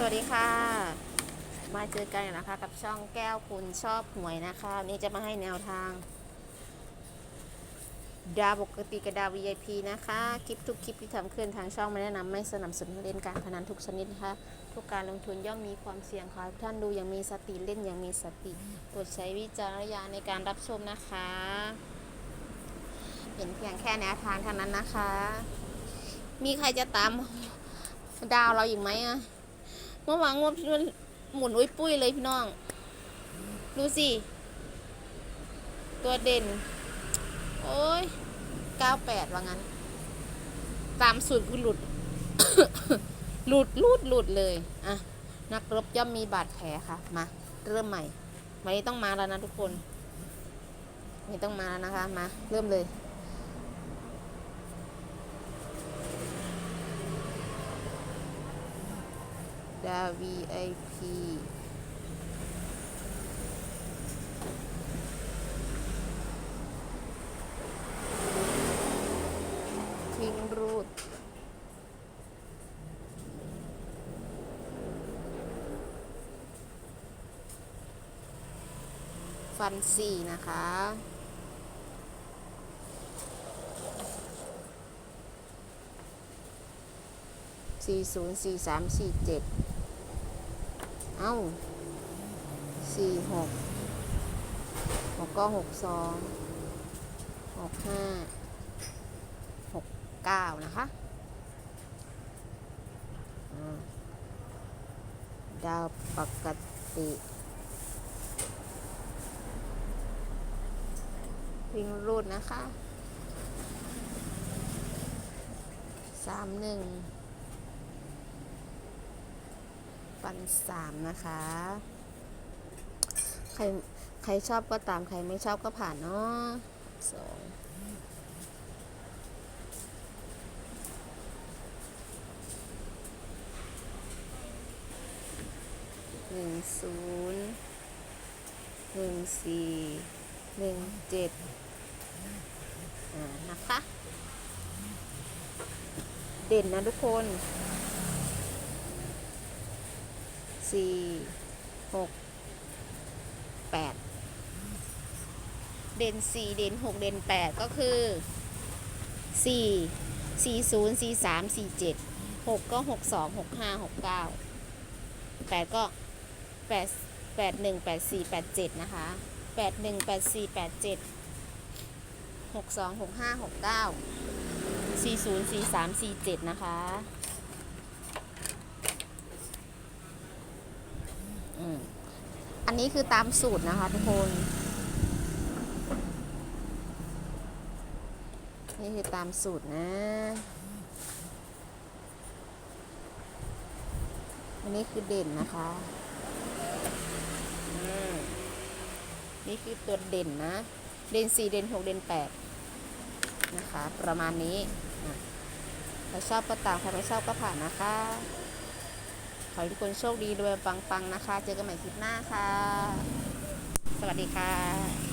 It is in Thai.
สวัสดีค่ะ มาเจอกันนะคะ กับช่องแก้วคุณชอบหวยนะคะนนี้จะมาให้แนวทาง ดาวปกติกับดาว VIP นะคะ คลิปทุกคลิปที่ทำขึ้นทางช่องไม่แนะนำไม่สนับสนุนเล่นการพนันทุกชนิดนะคะ ทุกการลงทุนย่อมมีความเสี่ยงค่ะท่านดูอย่างมีสติเล่นอย่างมีสติโปรดใช้วิจารณญาณในการรับชมนะคะ เป็นเพียงแค่แนวทางเท่านั้นนะคะ มีใครจะตามดาวเราอีกไหมอะ มื่อวานงวดที่มันหมุนอุ้ยปุ้ยเลยพี่น้อง ดูสิ ตัวเด่น โอ้ย98ว่างั้น ตามสูตรคือหลุด หลุดหลุดหลุดเลย อะ นักรบย่อมมีบาดแผลค่ะ มา เริ่มใหม่ วันนี้ต้องมาแล้วนะทุกคนนนี้ต้องมาแล้วนะคะ มา เริ่มเลย ดา VIP ทิ้งรูดฟันสี่นะคะ สี่ศูนย์สี่สามสี่เจ็ด เอ้าสี่หกหกก็หกสองหกห้าหกเก้านะคะดาวปกติวิ่งรูดนะคะสามหนึ่ง ปันสามนะคะ ใครใครชอบก็ตามใครไม่ชอบก็ผ่านเนาะสองหนึ่งศูนย์หนึ่งสี่หนึ่งเจ็ดอ่านะคะ เด่นนะทุกคน สี่หกแปดเด่นสี่เด่นหกเด่นแปดก็คือสี่สี่ศูนย์สี่สามสี่เจ็ดหกก็หกสองหกห้าหกเก้าแปดก็แปดแปดหนึ่งแปดสี่แปดเจ็ดนะคะแปดหนึ่งแปดสี่แปดเจ็ดหกสองหกห้าหกเก้าสี่ศูนย์สี่สามสี่เจ็ดนะคะ อันนี้คือตามสูตรนะคะทุกคน นี่คือตามสูตรนะ อันนี้คือเด่นนะคะอืมนี่คือตัวเด่นนะ เด่นสี่เด่นหกเด่นแปดนะคะ ประมาณนี้ใครชอบก็ตามใครไม่ชอบก็ผ่านนะคะ ขอให้ทุกคนโชคดีรวยปังๆนะคะ เจอกันใหม่คลิปหน้าค่ะ สวัสดีค่ะ